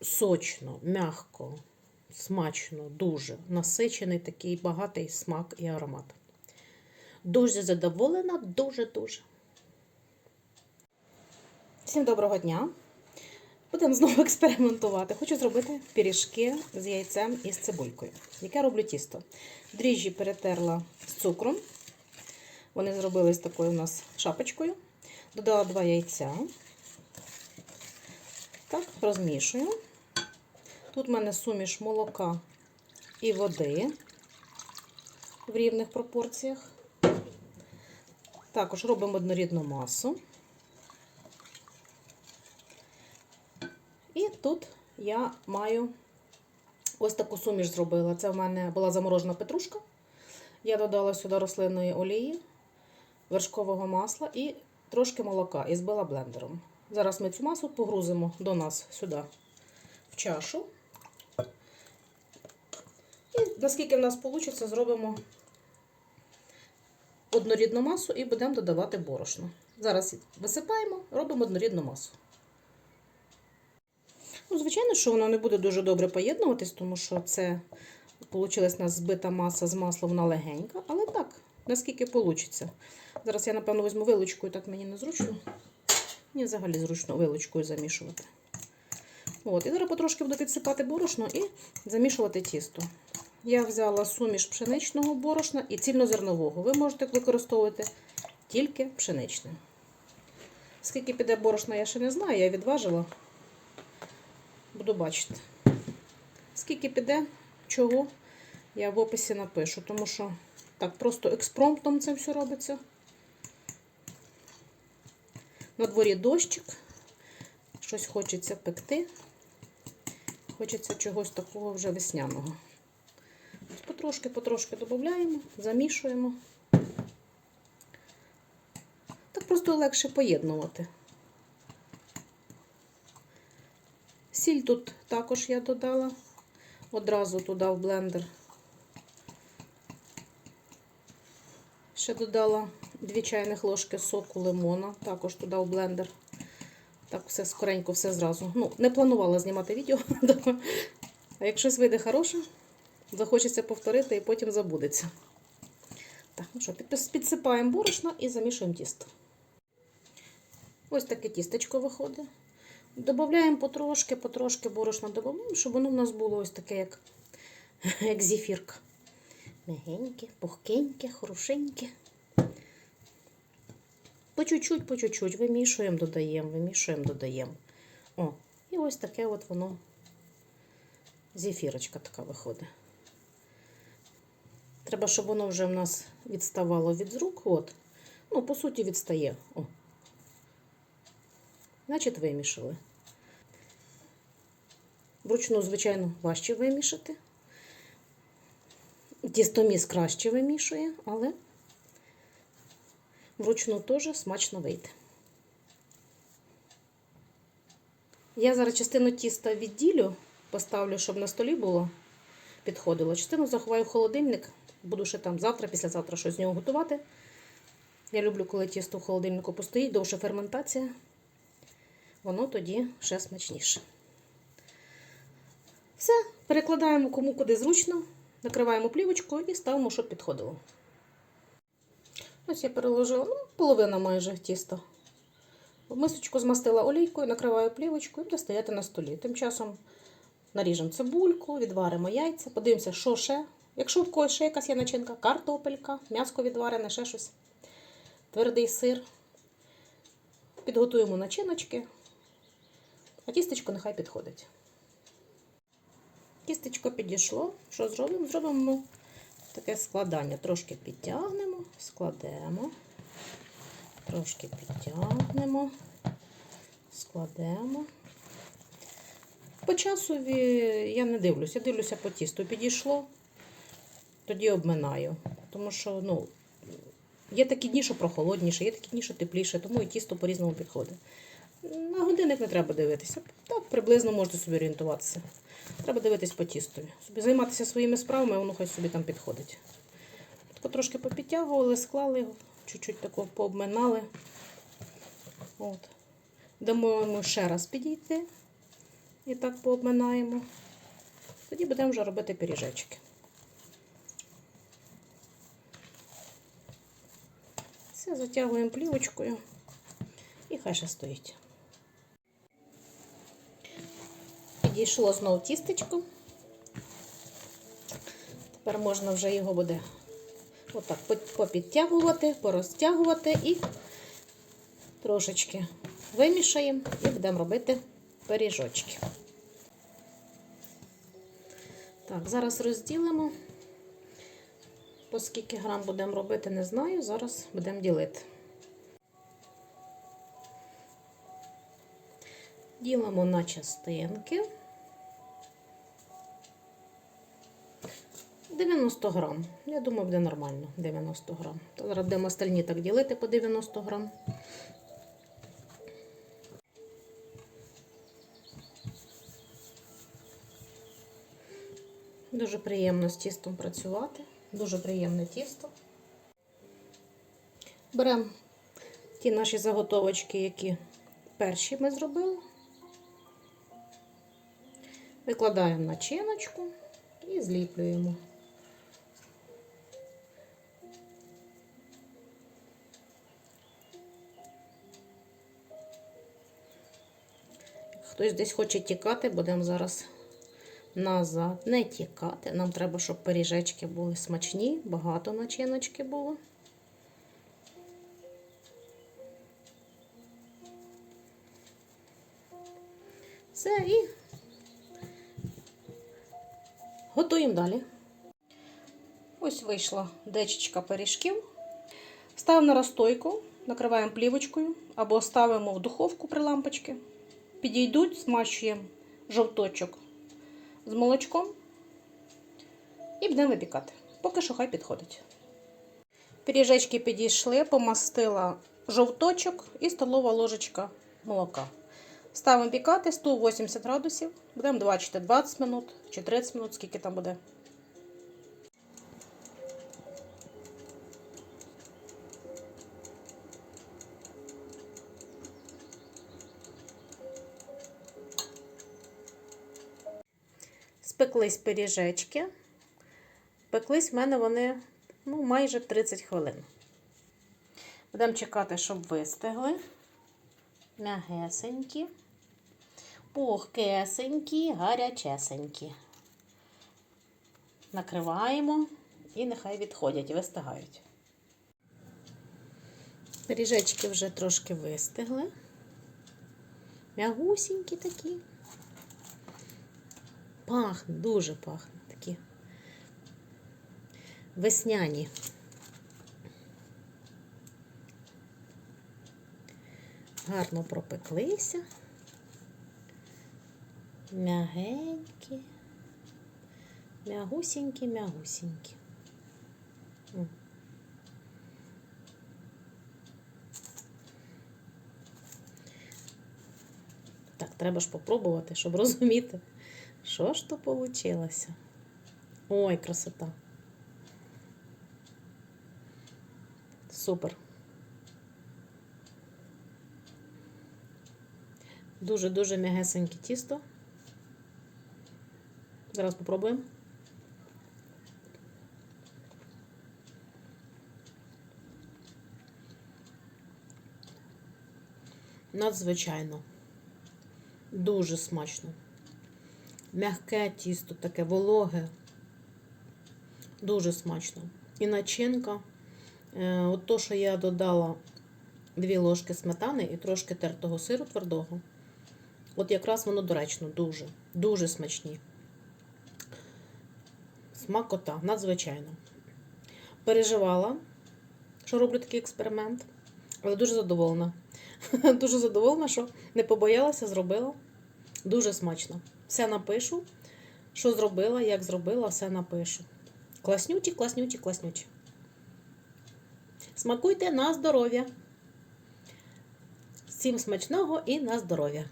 сочно, м'яко, смачно, дуже насичений такий багатий смак і аромат. Дуже задоволена, дуже-дуже. Всім доброго дня! Будемо знову експериментувати. Хочу зробити пиріжки з яйцем і з цибулькою. Яке роблю тісто. Дріжджі перетерла з цукром. Вони зробились такою у нас шапочкою. Додала два яйця. Так, розмішую. Тут в мене суміш молока і води в рівних пропорціях. Також робимо однорідну масу. І тут я маю ось таку суміш зробила. Це в мене була заморожена петрушка. Я додала сюди рослинної олії, вершкового масла і трошки молока і збила блендером. Зараз ми цю масу погрузимо до нас сюди в чашу. І наскільки в нас вийде, зробимо однорідну масу і будемо додавати борошно. Зараз висипаємо, робимо однорідну масу. Ну, Звичайно, що воно не буде дуже добре поєднуватись, тому що це вийшла нас збита маса з маслом, вона легенька, але так, наскільки вийде. Зараз я, напевно, візьму вилочкою, так мені незручно. Мені взагалі зручно вилочкою замішувати. От, І зараз потрошки буду підсипати борошно і замішувати тісто. Я взяла суміш пшеничного борошна і цільнозернового. Ви можете використовувати тільки пшеничне. Скільки піде борошна, я ще не знаю, я відважила. Буду бачити. Скільки піде, чого, я в описі напишу, тому що так просто експромтом це все робиться. На дворі дощик, щось хочеться пекти, хочеться чогось такого вже весняного. Потрошки-потрошки додаємо, замішуємо. Так просто легше поєднувати. Сіль тут також я додала, одразу туди в блендер. Ще додала 2 чайних ложки соку лимона, також туди в блендер. Так, все скоренько, все зразу. Ну, не планувала знімати відео. А якщо щось вийде хороше, захочеться повторити і потім забудеться. Так, ну що, підсипаємо борошно і замішуємо тісто. Ось таке тістечко виходить. Додаємо потрошки, потрошки борошна додаємо, щоб воно в нас було ось таке, як, як зефірка. Мягеньке, пухкеньке, хорошеньке. По чуть-чуть, по чуть-чуть вимішуємо, додаємо, вимішуємо, додаємо. О, і ось таке от воно зефірочка така виходить. Треба, щоб воно вже в нас відставало від рук. От. Ну, по суті, відстає. О. Значить, вимішали. Вручну, звичайно, важче вимішати. Тістоміс краще вимішує, але вручну теж смачно вийде. Я зараз частину тіста відділю, поставлю, щоб на столі було, підходило. Частину заховаю в холодильник, буду ще там завтра, післязавтра щось з нього готувати. Я люблю, коли тісто в холодильнику постоїть, довша ферментація. Воно тоді ще смачніше. Все, перекладаємо кому куди зручно, накриваємо плівочкою і ставимо, щоб підходило. Ось я переложила ну, половина майже тіста. Мисочку змастила олійкою, накриваю плівочкою і буде стояти на столі. Тим часом наріжемо цибульку, відваримо яйця, подивимося, що ще. Якщо в когось ще якась є начинка, картопелька, м'яско відварене, ще щось, твердий сир. Підготуємо начиночки, а тістечко нехай підходить. Кістечко підійшло. Що зробимо? Зробимо таке складання. Трошки підтягнемо, складемо, трошки підтягнемо, складемо. По часові я не дивлюся, я дивлюся по тісту. Підійшло, тоді обминаю. Тому що, ну, є такі дні, що прохолодніше, є такі дні, що тепліше, тому і тісто по-різному підходить. На годинник не треба дивитися. Так, приблизно можете собі орієнтуватися. Треба дивитись по тістові. Собі займатися своїми справами, воно хай собі там підходить. Потрошки попідтягували, склали, чуть-чуть тако пообминали. От. Дамо йому ще раз підійти. і так пообминаємо. Тоді будемо вже робити пиріжечки. Все затягуємо плівочкою і хай ще стоїть. Підійшло знову тістечко. Тепер можна вже його буде отак попідтягувати, порозтягувати і трошечки вимішаємо і будемо робити пиріжочки. Так, зараз розділимо. По скільки грам будемо робити, не знаю. Зараз будемо ділити. Ділимо на частинки. 90 грам. Я думаю, буде нормально. 90 грам. Зараз будемо остальні так ділити по 90 грам. Дуже приємно з тістом працювати. Дуже приємне тісто. Беремо ті наші заготовочки, які перші ми зробили. Викладаємо начиночку і зліплюємо. Хтось десь хоче тікати, будемо зараз назад. Не тікати. Нам треба, щоб пиріжечки були смачні, багато начиночки було. Все і готуємо далі. Ось вийшла дечечка пиріжків. Ставимо на розстойку, накриваємо плівочкою або ставимо в духовку при лампочці. Підійдуть, смачуємо жовточок з молочком і будемо випікати. Поки що хай підходить. Пиріжечки підійшли, помастила жовточок і столова ложечка молока. Ставимо пікати 180 градусів. Будемо бачити 20 минут чи 30 минут, скільки там буде. Спеклись пиріжечки. Пеклись в мене вони ну, майже 30 хвилин. Будемо чекати, щоб вистигли. Мягесенькі, пухкесенькі, гарячесенькі. Накриваємо і нехай відходять, вистигають. Пиріжечки вже трошки вистигли. Мягусінькі такі. Пахне, дуже пахне такі. Весняні. Гарно пропеклися. Мягенькі. Мягусінькі, мягусінькі. Так, треба ж попробувати, щоб розуміти, що ж то вийшло. Ой, красота. Супер. Дуже-дуже м'ягесеньке тісто. Зараз попробуємо. Надзвичайно. Дуже смачно. Мягке тісто, таке вологе. Дуже смачно. І начинка. Е, От то, що я додала дві ложки сметани і трошки тертого сиру твердого. От якраз воно доречно, дуже, дуже смачні. Смакота, надзвичайно. Переживала, що роблю такий експеримент, але дуже задоволена. Дуже задоволена, що не побоялася, зробила. Дуже смачно. Все напишу, що зробила, як зробила, все напишу. Класнючі, класнючі, класнючі. Смакуйте на здоров'я. Всім смачного і на здоров'я!